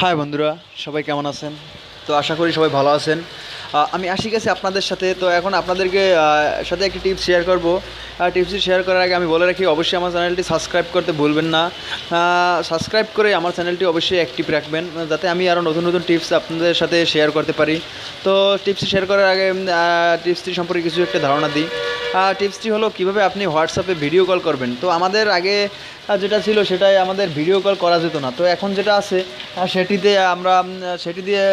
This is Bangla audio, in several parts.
হাই বন্ধুরা, সবাই কেমন আছেন? তো আশা করি সবাই ভালো আছেন। আমি আসি গেছি আপনাদের সাথে। তো এখন আপনাদেরকে সাথে একটি টিপস শেয়ার করব। টিপসটি শেয়ার করার আগে আমি বলে রাখি, অবশ্যই আমার চ্যানেলটি সাবস্ক্রাইব করতে ভুলবেন না। সাবস্ক্রাইব করে আমার চ্যানেলটি অবশ্যই অ্যাক্টিভ রাখবেন, যাতে আমি আরও নতুন নতুন টিপস আপনাদের সাথে শেয়ার করতে পারি। তো টিপসটি শেয়ার করার আগে টিপসটি সম্পর্কে কিছু একটা ধারণা দিই। টিপসটি হলো, কীভাবে আপনি হোয়াটসঅ্যাপে ভিডিও কল করবেন? তো আমাদের আগে যেটা ছিল সেটাই আমাদের ভিডিও কল করা যেত না। তো এখন যেটা আছে সেটিতে আমরা সেটি দিয়ে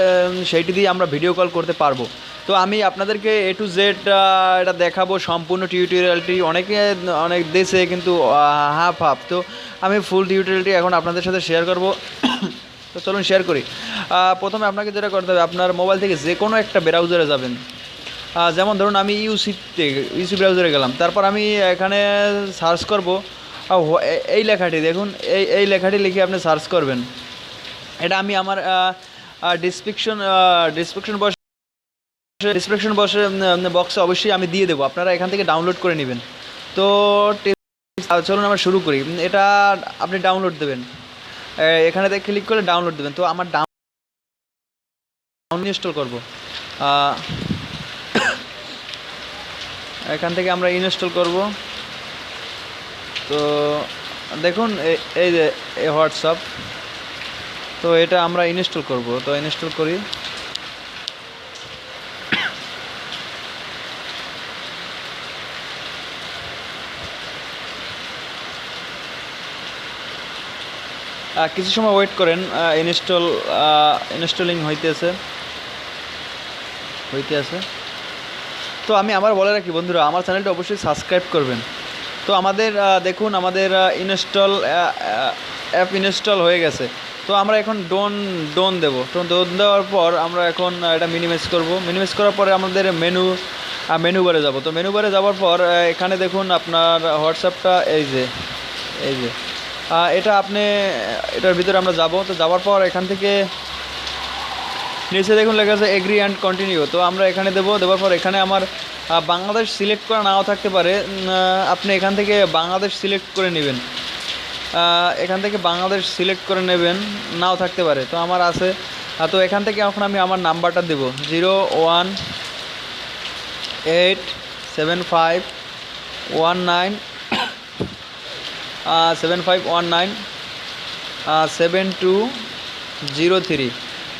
সেইটি দিয়ে আমরা ভিডিও কল করতে পারব। তো আমি আপনাদেরকে এ টু জেড এটা দেখাবো সম্পূর্ণ টিউটোরিয়ালটি অনেকে, অনেক দেশে কিন্তু হাফ হাফ তো আমি ফুল টিউটোরিয়ালটি এখন আপনাদের সাথে শেয়ার করব। তো চলুন শেয়ার করি। প্রথমে আপনাকে যেটা করতে হবে, আপনার মোবাইল থেকে যে কোনো একটা ব্রাউজারে যাবেন। যেমন ধরুন আমি ইউসিতে ইউসি ব্রাউজারে গেলাম। তারপর আমি এখানে সার্চ করব। এই লেখাটি দেখুন, এই এই লেখাটি লিখে আপনি সার্চ করবেন। এটা আমি আমার ডিসক্রিপশন ডিসক্রিপশন বক্স ডিসক্রিপশন বক্সে বক্সে অবশ্যই আমি দিয়ে দেবো। আপনারা এখান থেকে ডাউনলোড করে নেবেন। তো চলুন আমরা শুরু করি। এটা আপনি ডাউনলোড দেবেন। এখানে ক্লিক করে ডাউনলোড দেবেন। তো আমার ডাউন ইনস্টল করব। এখান থেকে আমরা ইনস্টল করব। তো দেখুন এই যে, এই হোয়াটসঅ্যাপ তো এটা আমরা ইনস্টল করব। তো ইনস্টল করি। কিছু সময় ওয়েট করেন। ইনস্টল ইনস্টলিং হইতেছে। হইতে আছে তো আমি আবার বলে রাখি, বন্ধুরা, আমার চ্যানেলটা অবশ্যই সাবস্ক্রাইব করবেন। তো আমাদের দেখুন, আমাদের ইনস্টল অ্যাপ ইনস্টল হয়ে গেছে। তো আমরা এখন ডোন ডোন দেবো। তো ডোন দেওয়ার পর আমরা এখন এটা মিনিমাইজ করব। মিনিমাইজ করার পরে আমাদের মেনু মেনু বারে যাব। তো মেনু বারে যাওয়ার পর এখানে দেখুন আপনার হোয়াটসঅ্যাপটা এই যে এই যে এটা আপনি, এটার ভিতরে আমরা যাব। তো যাওয়ার পর এখান থেকে নিচে দেখুন লেখা আছে এগ্রি অ্যান্ড কন্টিনিউ তো আমরা এখানে দেবো দেওয়ার পর এখানে আমার বাংলাদেশ সিলেক্ট করা নাও থাকতে পারে। আপনি এখান থেকে বাংলাদেশ সিলেক্ট করে নেবেন। এখান থেকে বাংলাদেশ সিলেক্ট করে নেবেন, নাও থাকতে পারে। তো আমার আছে। তো এখান থেকে এখন আমি আমার নাম্বারটা দেব। Zero one eight seven five one nine seven five one nine seven two zero three.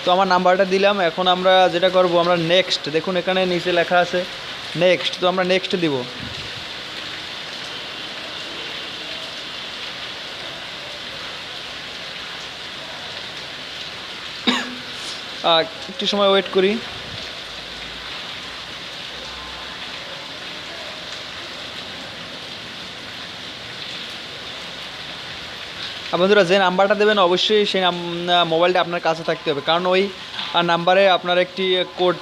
তো আমার নাম্বারটা দিলাম, এখন আমরা যেটা করব, আমরা নেক্সট দেখুন এখানে নিচে লেখা আছে নেক্সট তো আমরা নেক্সট দিব। একটু সময় ওয়েট করি। বন্ধুরা, যে নাম্বারটা দেবেন অবশ্যই সেই মোবাইলটা আপনার কাছে থাকতে হবে। কারণ ওই নাম্বারে আপনার একটি কোড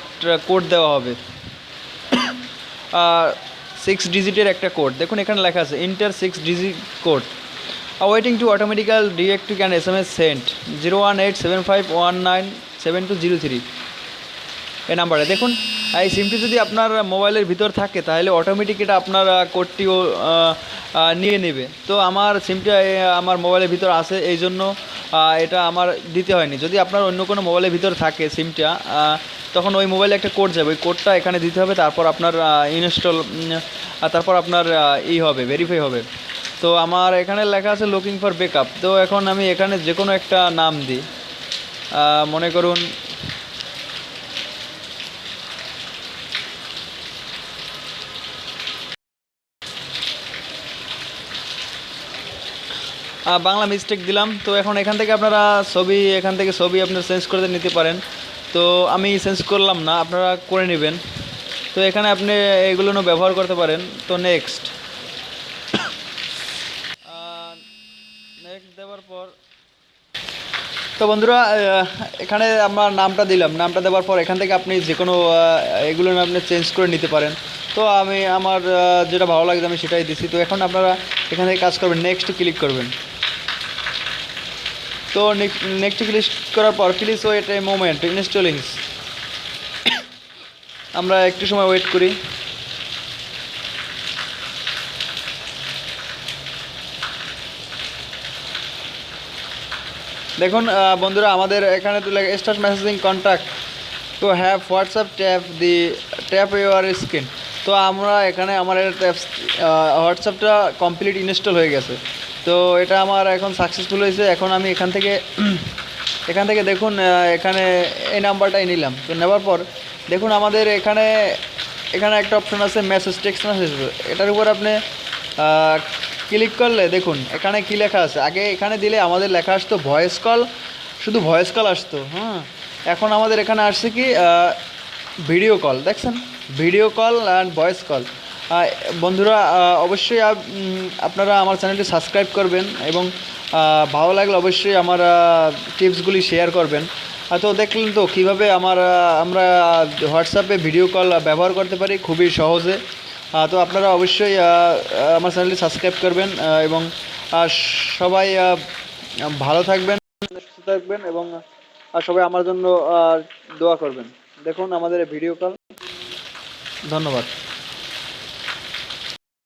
কোড দেওয়া হবে। সিক্স ডিজিটের একটা কোড। দেখুন, এখানে লেখা আছে inter six digit code. Waiting to automatically direct to can S M S sent zero one eight seven five one nine seven two zero three এই নাম্বারে দেখুন। এই সিমটি যদি আপনার মোবাইলের ভিতর থাকে, তাহলে অটোমেটিক এটা আপনার কোডটিও নিয়ে নেবে। তো আমার সিমটা আমার মোবাইলের ভিতর আছে, এই জন্য এটা আমার দিতে হয়নি। যদি আপনার অন্য কোনো মোবাইলের ভিতর থাকে সিমটা তখন ওই মোবাইলে একটা কোড যাবে। ওই কোডটা এখানে দিতে হবে, তারপর আপনার ইনস্টল তারপর আপনার ই হবে ভেরিফাই হবে। তো আমার এখানে লেখা আছে লুকিং ফর ব্যাকআপ তো এখন আমি এখানে যে কোনো একটা নাম দিই। মনে করুন বাংলা মিস্টেক দিলাম। তো এখন এখান থেকে আপনারা ছবি, এখান থেকে ছবি আপনারা চেঞ্জ করে নিতে পারেন। তো আমি চেঞ্জ করলাম না, আপনারা করে নেবেন। তো এখানে আপনি এগুলো ব্যবহার করতে পারেন। তো নেক্সট নেক্সট দেওয়ার পর। তো বন্ধুরা এখানে আমরা নামটা দিলাম। নামটা দেওয়ার পর এখান থেকে আপনি যে কোনো এগুলো আপনি চেঞ্জ করে নিতে পারেন। তো আমি আমার যেটা ভালো লাগে আমি সেটাই দিছি। তো এখন আপনারা এখান থেকে কাজ করবেন। নেক্সট ক্লিক করবেন। তো নেক্সট ক্লিক করার পর please wait a moment installings আমরা একটু সময় ওয়েট করি। দেখুন বন্ধুরা, আমাদের এখানে তো লেখা messaging contact to have WhatsApp tap the tap your screen তো আমরা এখানে আমার ট্যাপ হোয়াটসঅ্যাপটা কমপ্লিট ইনস্টল হয়ে গেছে। তো এটা আমার এখন সাকসেসফুল হয়েছে। এখন আমি এখান থেকে এখান থেকে দেখুন এখানে এই নাম্বারটাই নিলাম। তো নেওয়ার পর, দেখুন আমাদের এখানে এখানে একটা অপশন আছে মেসেজ টেক্সট মেসেজ এটার উপর আপনি ক্লিক করলে দেখুন, এখানে কি লেখা আছে? আগে এখানে দিলে আমাদের লেখা আসতো ভয়েস কল শুধু ভয়েস কল আসতো হ্যাঁ? এখন আমাদের এখানে আসছে কি ভিডিও কল দেখছেন? Video call and voice call বন্ধুরা অবশ্যই আপনারা আমার চ্যানেলটি সাবস্ক্রাইব করবেন এবং ভালো লাগলে অবশ্যই আমার টিপসগুলি শেয়ার করবেন। তো দেখলেন তো কীভাবে আমার আমরা হোয়াটসঅ্যাপে ভিডিও কল ব্যবহার করতে পারি, খুবই সহজে। তো আপনারা অবশ্যই আমার চ্যানেলটি সাবস্ক্রাইব করবেন এবং সবাই ভালো থাকবেন, সুস্থ থাকবেন এবং সবাই আমার জন্য দোয়া করবেন। দেখুন আমাদের ভিডিও কল ধন্যবাদ।